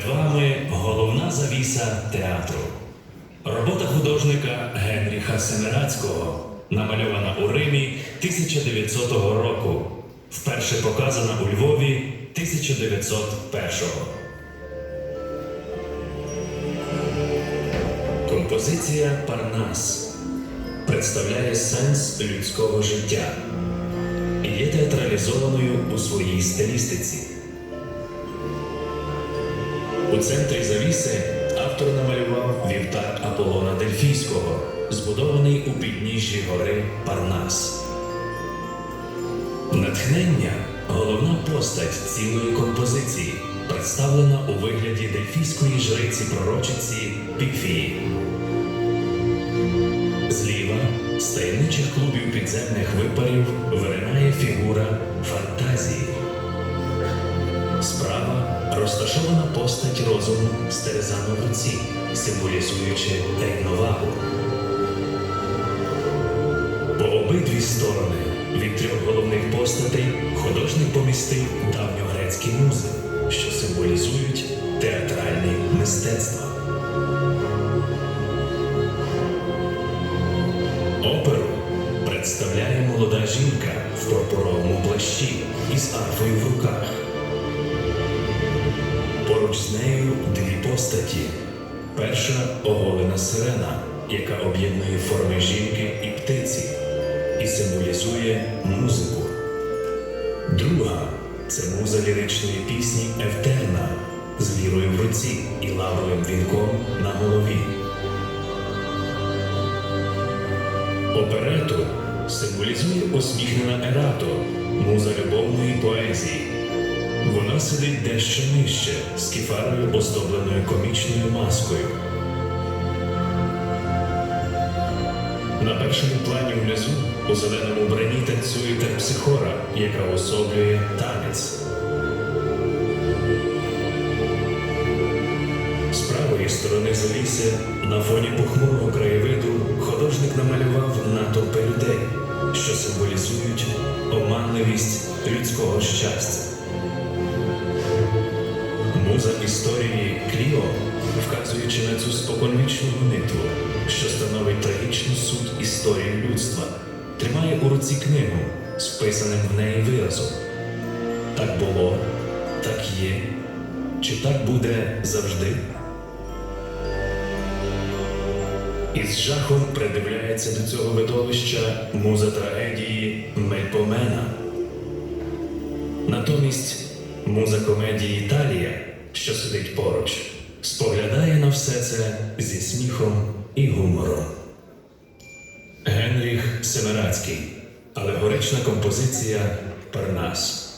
Перед вами головна завіса театру. Робота художника Генріха Семирацького, намальована у Римі 1900 року, вперше показана у Львові 1901. Композиція Парнас представляє сенс людського життя і є театралізованою у своїй стилістиці. У центрі завіси автор намалював вівтар Аполлона Дельфійського, збудований у підніжжі гори Парнас. Натхнення головна постать цілої композиції, представлена у вигляді дельфійської жриці пророчиці Піфії. Зліва з таємничих клубів підземних випарів виринає фігура фантазії. Справа розташована постать розуму з терезами в руці, символізуючи рівновагу. По обидві сторони від трьох головних постатей художник помістив давньогрецькі музи, що символізують театральні мистецтва. Оперу представляє молода жінка в пурпуровому плащі із арфою в руках. Поруч з нею дві постаті. Перша оголена сирена, яка об'єднує форми жінки і птиці і символізує музику. Друга це муза ліричної пісні Евтерна з лірою в руці і лавровим вінком на голові. Оперету символізує усміхнена Ерато, муза любовної поезії. Вона сидить дещо нижче, з кефарою, оздобленою комічною маскою. На першому плані внизу у зеленому броні танцює терпсихора, яка особлює танець. З правої сторони завіси на фоні похмурого краєвиду художник намалював натовпи людей, що символізують оманливість людського щастя. Муза історії Кліо, вказуючи на цю споконвічну гонитву, що становить трагічну суть історії людства, тримає у руці книгу з вписаним в неї виразом. Так було, так є, чи так буде завжди? Із жахом придивляється до цього видовища муза трагедії Мельпомена. Натомість муза комедії Італія, що сидить поруч, споглядає на все це зі сміхом і гумором. Генріх Семерацький. Алегорична композиція Парнас.